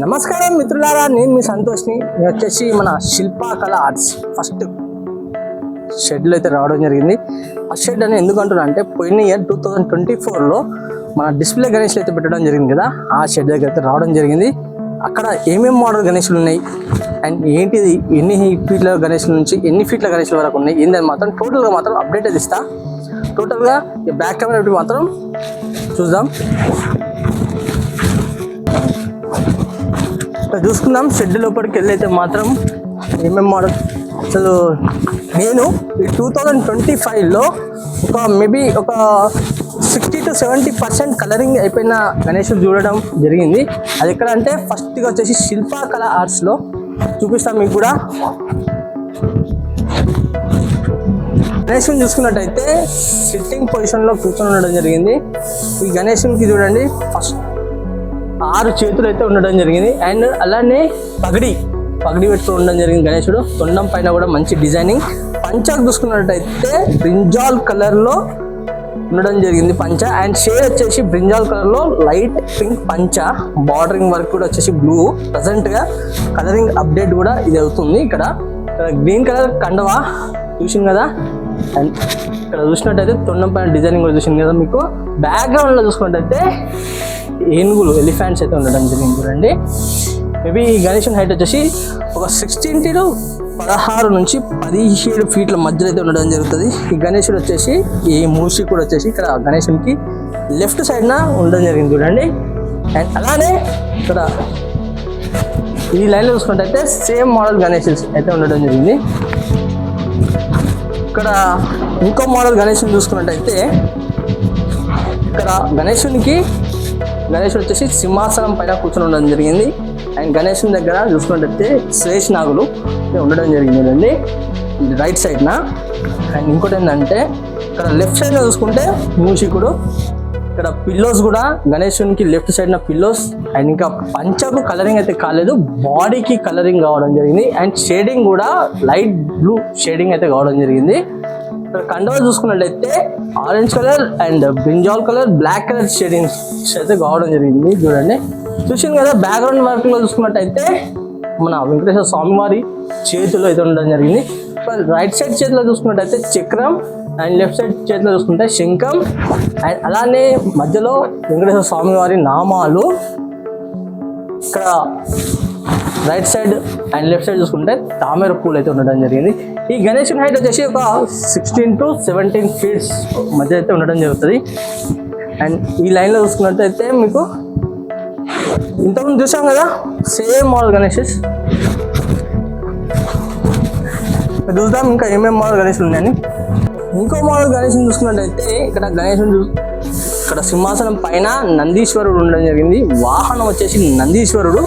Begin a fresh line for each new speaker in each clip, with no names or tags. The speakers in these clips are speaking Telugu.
నమస్కారం మిత్రులారా నేను మీ సంతోష్ని. నేను వచ్చేసి మన శిల్పకళ ఆర్ట్స్. ఫస్ట్ షెడ్లు అయితే రావడం జరిగింది. ఆ షెడ్ అని ఎందుకు అంటున్నా అంటే పోయిన ఇయర్ టూ థౌజండ్ ట్వంటీ ఫోర్లో మన డిస్ప్లే గణేష్లు అయితే పెట్టడం జరిగింది కదా ఆ షెడ్ దగ్గర అయితే రావడం జరిగింది. అక్కడ ఏమేమి మోడల్ గణేష్లు ఉన్నాయి? అండ్ ఏంటిది ఎన్ని ఫీట్ల గణేష్ల నుంచి ఎన్ని ఫీట్ల గణేష్ల వరకు ఉన్నాయి? ఏందని మాత్రం టోటల్గా మాత్రం అప్డేట్ అయితే ఇస్తా. టోటల్గా బ్యాక్ కెమెరా మాత్రం చూద్దాం. చూసుకున్నాం షెడ్ లోపలికి వెళ్ళైతే మాత్రం ఏమేమి మోడల్ అసలు నేను ఈ టూ థౌజండ్ ట్వంటీ ఫైవ్లో ఒక మేబీ ఒక sixty to seventy percent colouring అయిపోయిన గణేషుడు చూడడం జరిగింది. అది ఎక్కడ అంటే ఫస్ట్గా వచ్చేసి శిల్పకళ ఆర్ట్స్లో చూపిస్తాం మీకు కూడా. గణేషుని చూసుకున్నట్టయితే సిట్టింగ్ పొజిషన్లో కూర్చొని ఉండడం జరిగింది. ఈ గణేషునికి చూడండి. ఫస్ట్ ఆరు చేతులు అయితే ఉండడం జరిగింది. అండ్ అలానే పగడి పగడి పెట్టుకుని ఉండడం జరిగింది గణేశుడు. తొండం పైన కూడా మంచి డిజైనింగ్. పంచాకు చూసుకున్నట్టయితే బ్రింజాల్ కలర్లో ఉండడం జరిగింది పంచ. అండ్ షేడ్ వచ్చేసి బ్రింజాల్ కలర్లో లైట్ పింక్ పంచ. బార్డరింగ్ వర్క్ కూడా వచ్చేసి బ్లూ. ప్రజెంట్గా కలరింగ్ అప్డేట్ కూడా ఇది అవుతుంది ఇక్కడ. ఇక్కడ గ్రీన్ కలర్ కండవా చూసింది కదా? అండ్ ఇక్కడ చూసినట్టయితే తొండం పైన డిజైనింగ్ కూడా చూసింది కదా మీకు? బ్యాక్గ్రౌండ్లో చూసుకున్నట్టయితే ఏనుగులు ఎలిఫెంట్స్ అయితే ఉండడం జరిగింది చూడండి. మేబీ ఈ గణేషన్ హైట్ వచ్చేసి ఒక సిక్స్టీన్ టు పదహారు నుంచి పదిహేడు ఫీట్ల మధ్యలో అయితే ఉండడం జరుగుతుంది. ఈ గణేషుడు వచ్చేసి ఈ మూసి కూడా వచ్చేసి ఇక్కడ గణేషునికి లెఫ్ట్ సైడ్న ఉండడం జరిగింది చూడండి. అండ్ అలానే ఇక్కడ ఈ లైన్లో చూసుకుంటే సేమ్ మోడల్ గణేష్ అయితే ఉండడం జరిగింది. ఇక్కడ ఇంకో మోడల్ గణేషుని చూసుకున్నట్టయితే ఇక్కడ గణేశునికి గణేశుడు వచ్చేసి సింహాసనం పైన కూర్చొని ఉండడం జరిగింది. అండ్ గణేశుని దగ్గర చూసుకున్నట్టయితే శ్రేష్ నాగులు ఉండడం జరిగింది రైట్ సైడ్న. అండ్ ఇంకోటి ఏంటంటే ఇక్కడ లెఫ్ట్ సైడ్లో చూసుకుంటే మూషికుడు ఇక్కడ పిల్లోస్ కూడా గణేశునికి లెఫ్ట్ సైడ్న పిల్లోస్. అండ్ ఇంకా పంచకు కలరింగ్ అయితే కాలేదు బాడీకి కలరింగ్ కావడం జరిగింది. అండ్ షేడింగ్ కూడా లైట్ బ్లూ షేడింగ్ అయితే కావడం జరిగింది. ఇక్కడ కండవ చూసుకున్నట్లయితే orange colour and brinjal colour black colour shadings అయితే కావడం జరిగింది చూడండి. చూసింది కదా బ్యాక్గ్రౌండ్ వర్క్లో చూసుకున్నట్టయితే మన వెంకటేశ్వర స్వామి వారి చేతిలో అయితే ఉండడం జరిగింది. రైట్ సైడ్ చేతిలో చూసుకున్నట్టయితే చక్రం అండ్ లెఫ్ట్ సైడ్ చేతిలో చూసుకుంటే శంఖం అండ్ అలానే మధ్యలో వెంకటేశ్వర స్వామి వారి నామాలు. ఇక్కడ right side and left side చూసుకుంటే తామర పూలు అయితే ఉండడం జరిగింది. ఈ గణేష్ హైట్ వచ్చేసి ఒక సిక్స్టీన్ టు సెవెంటీన్ ఫీట్స్ మధ్య అయితే ఉండడం జరుగుతుంది. అండ్ ఈ లైన్లో చూసుకున్నట్టయితే మీకు ఇంతకుముందు చూసాం కదా సేమ్ మోడల్ గణేషెస్ చూద్దాం ఇంకా ఏమేమి మోడల్ గణేషులు ఉన్నాయని. ఇంకో మోడల్ గణేషుని చూసుకున్నట్టయితే ఇక్కడ గణేషుని చూ ఇక్కడ సింహాసనం పైన నందీశ్వరుడు ఉండడం జరిగింది. వాహనం వచ్చేసి నందీశ్వరుడు.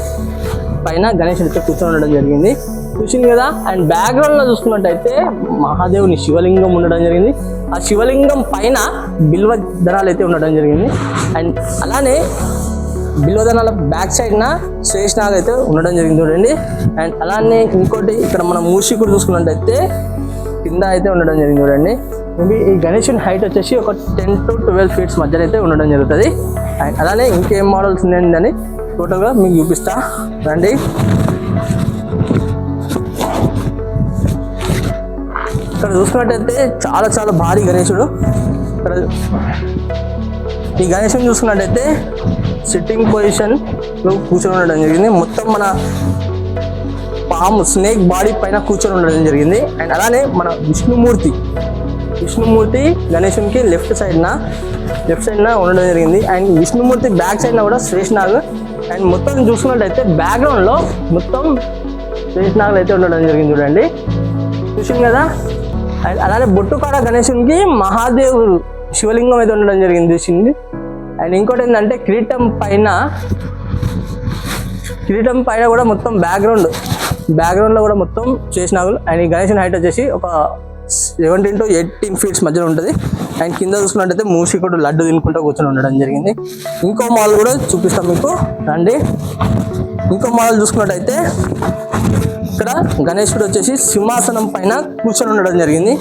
పైన గణేశుడు అయితే కూర్చొని ఉండడం జరిగింది. చూసింది కదా? అండ్ బ్యాక్గ్రౌండ్లో చూసుకున్నట్టయితే మహాదేవుని శివలింగం ఉండడం జరిగింది. ఆ శివలింగం పైన బిల్వధనాలు అయితే ఉండడం జరిగింది. అండ్ అలానే బిల్వదనాల బ్యాక్ సైడ్న శ్రేష్నాగ్ అయితే ఉండడం జరిగింది చూడండి. అండ్ అలానే ఇంకోటి ఇక్కడ మనం మూషికుడు చూసుకున్నట్టయితే కింద అయితే ఉండడం జరిగింది చూడండి. మేబీ ఈ గణేషుని హైట్ వచ్చేసి ఒక టెన్ టు ట్వెల్వ్ ఫీట్స్ మధ్యలో అయితే ఉండడం జరుగుతుంది. అండ్ అలానే ఇంకేం మోడల్స్ ఉన్నాయని టోటల్గా మీకు చూపిస్తా. రండి. ఇక్కడ చూసుకున్నట్టయితే చాలా చాలా భారీ గణేశుడు. ఇక్కడ ఈ గణేశుని చూసుకున్నట్టయితే సిట్టింగ్ పొజిషన్లో కూర్చొని ఉండడం జరిగింది. మొత్తం మన పాము స్నేక్ బాడీ పైన కూర్చొని ఉండడం జరిగింది. అండ్ అలానే మన విష్ణుమూర్తి విష్ణుమూర్తి గణేశునికి లెఫ్ట్ సైడ్న లెఫ్ట్ సైడ్న ఉండడం జరిగింది. అండ్ విష్ణుమూర్తి బ్యాక్ సైడ్న కూడా శ్రేష్నాగ్ అండ్ మొత్తం చూసుకున్నట్టయితే బ్యాక్గ్రౌండ్లో మొత్తం వేసినాగలు అయితే ఉండడం జరిగింది చూడండి. చూసింది కదా? అండ్ అలానే బొట్టుకాడ గణేశునికి మహాదేవుడు శివలింగం అయితే ఉండడం జరిగింది చూసింది. అండ్ ఇంకోటి ఏంటంటే కిరీటం పైన కిరీటం పైన కూడా మొత్తం బ్యాక్గ్రౌండ్ బ్యాక్గ్రౌండ్లో కూడా మొత్తం చేసినాగులు అండ్ ఈ గణేశుని హైట్ వచ్చేసి ఒక సెవెంటీన్ టు ఎయిటీన్ ఫీట్స్ మధ్యలో ఉంటుంది. అండ్ కింద చూసుకున్నట్టయితే మూసికుడు లడ్డు తినుకుంటూ కూర్చొని ఉండడం జరిగింది. ఇంకో మాల్ కూడా చూపిస్తాం మీకు. రండి. ఇంకో మాల్ చూసుకున్నట్టయితే ఇక్కడ గణేశుడు వచ్చేసి సింహాసనం పైన కూర్చొని ఉండడం జరిగింది.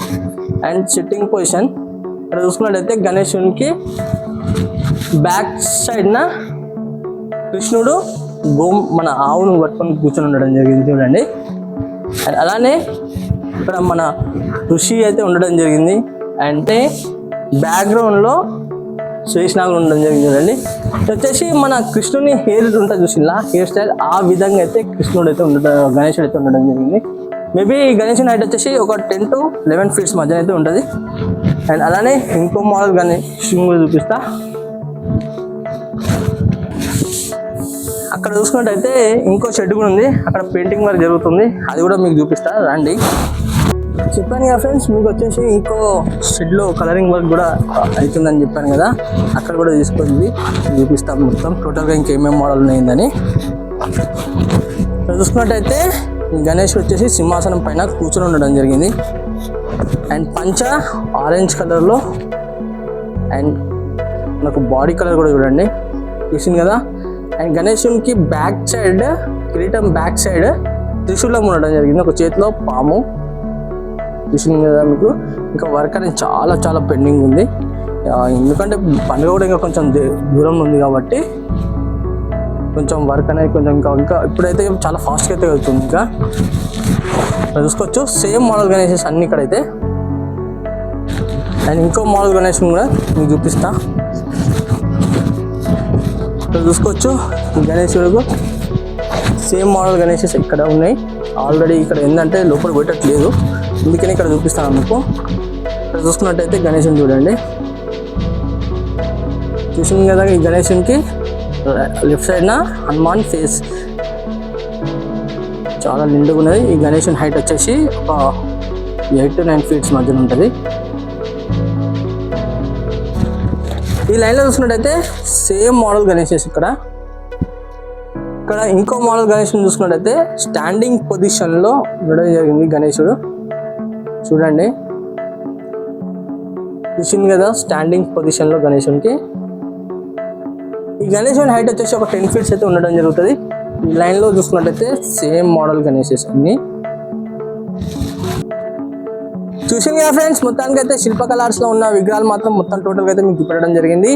And sitting position. ఇక్కడ చూసుకున్నట్టయితే గణేశునికి బ్యాక్ సైడ్న కృష్ణుడు గో మన ఆవును పట్టుకొని కూర్చొని ఉండడం జరిగింది. చూడండి. అండ్ అలానే ఇక్కడ మన ఋషి అయితే ఉండడం జరిగింది. అంటే బ్యాక్గ్రౌండ్లో శేషనాగులు ఉండడం జరిగింది చూడండి. వచ్చేసి మన కృష్ణుని హెయిర్ ఉంటుంది చూసిందా హెయిర్ స్టైల్ ఆ విధంగా అయితే కృష్ణుడు అయితే ఉండడం గణేశుడు అయితే ఉండడం జరిగింది. మేబీ గణేష్ నైట్ వచ్చేసి ఒక టెన్ టు లెవెన్ ఫీట్స్ మధ్య అయితే ఉంటుంది. అండ్ అలానే ఇంకో మోడల్ గణేష్ కూడా చూపిస్తా. అక్కడ చూసుకున్నట్టయితే ఇంకో షెడ్ కూడా ఉంది. అక్కడ పెయింటింగ్ వర్క్ జరుగుతుంది. అది కూడా మీకు చూపిస్తా. రండి. చెప్పాను కదా ఫ్రెండ్స్ మీకు వచ్చేసి ఇంకో షెడ్లో కలరింగ్ వర్క్ కూడా అవుతుందని చెప్పాను కదా. అక్కడ కూడా తీసుకుంది చూపిస్తాం మొత్తం. టోటల్గా ఇంకేమేమి మోడల్ ఉన్నాయిందని ఇక్కడ చూసుకున్నట్టయితే గణేష్ వచ్చేసి సింహాసనం పైన కూర్చొని ఉండడం జరిగింది. అండ్ పంచ ఆరెంజ్ కలర్లో అండ్ నాకు బాడీ కలర్ కూడా చూడండి. చూసింది కదా? అండ్ గణేశునికి బ్యాక్ సైడ్ కిరీటం బ్యాక్ సైడ్ త్రిశూలం ఉండడం జరిగింది. ఒక చేతిలో పాము చూసింది కదా మీకు. ఇంకా వర్క్ అనేది చాలా చాలా పెండింగ్ ఉంది. ఎందుకంటే పండుగ కూడా ఇంకా కొంచెం దే- ఉంది కాబట్టి కొంచెం వర్క్ అనేది కొంచెం ఇంకా ఇంకా ఇప్పుడైతే చాలా ఫాస్ట్గా అయితే వెళ్తుంది ఇంకా. ఇక్కడ చూసుకోవచ్చు సేమ్ మోడల్ గణేషెస్ అన్ని ఇక్కడైతే. అండ్ ఇంకో మోడల్ గణేష్ కూడా మీకు చూపిస్తా. ఇక్కడ చూసుకోవచ్చు గణేశుడు సేమ్ మోడల్ గణేషెస్ ఇక్కడ ఉన్నాయి. ఆల్రెడీ ఇక్కడ ఏంటంటే లోపల పెట్టట్లేదు. అందుకని ఇక్కడ చూపిస్తాను మీకు. ఇక్కడ చూసుకున్నట్టయితే గణేశుని చూడండి. చూసింది కదా ఈ గణేశునికి లెఫ్ట్ సైడ్న హనుమాన్ ఫేస్. చాలా నిండుగా ఉన్నది. ఈ గణేశుని హైట్ వచ్చేసి ఒక ఎయిట్ టు నైన్ ఫీట్స్ మధ్యన ఉంటుంది. ఈ లైన్లో చూసుకున్నట్టయితే సేమ్ మోడల్ గణేషెస్ ఇక్కడ. ఇక్కడ ఇంకో మోడల్ గణేషుని చూసుకున్నట్టయితే స్టాండింగ్ పొజిషన్లో ఉండడం జరిగింది గణేశుడు చూడండి. చూసింది కదా స్టాండింగ్ పొజిషన్లో గణేశునికి. ఈ గణేశుని హైట్ వచ్చేసి ఒక టెన్ ఫీట్స్ అయితే ఉండడం జరుగుతుంది. ఈ లైన్లో చూసుకున్నట్టయితే సేమ్ మోడల్ గణేషెస్ అన్ని. చూసింది కదా ఫ్రెండ్స్ మొత్తానికి అయితే శిల్పకళార్స్లో ఉన్న విగ్రహాలు మాత్రం మొత్తం టోటల్గా అయితే మీకు పెట్టడం జరిగింది.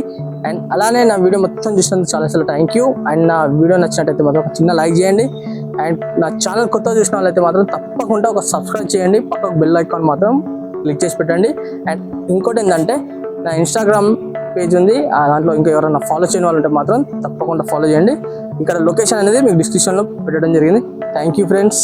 అండ్ అలానే నా వీడియో మొత్తం చూసినందుకు చాలా చాలా థ్యాంక్ యూ అండ్ నా వీడియో నచ్చినట్టయితే మాత్రం ఒక చిన్న లైక్ చేయండి. అండ్ నా ఛానల్ కొత్తగా చూసిన వాళ్ళైతే మాత్రం తప్పకుండా ఒక సబ్స్క్రైబ్ చేయండి. పక్కకు బెల్ ఐకాన్ మాత్రం క్లిక్ చేసి పెట్టండి. అండ్ ఇంకోటి ఏంటంటే నా ఇన్స్టాగ్రామ్ పేజ్ ఉంది. ఆ దాంట్లో ఇంకా ఎవరైనా ఫాలో చేయని వాళ్ళు ఉంటే మాత్రం తప్పకుండా ఫాలో చేయండి. ఇక్కడ లొకేషన్ అనేది మీకు డిస్క్రిప్షన్లో పెట్టడం జరిగింది. Thank you friends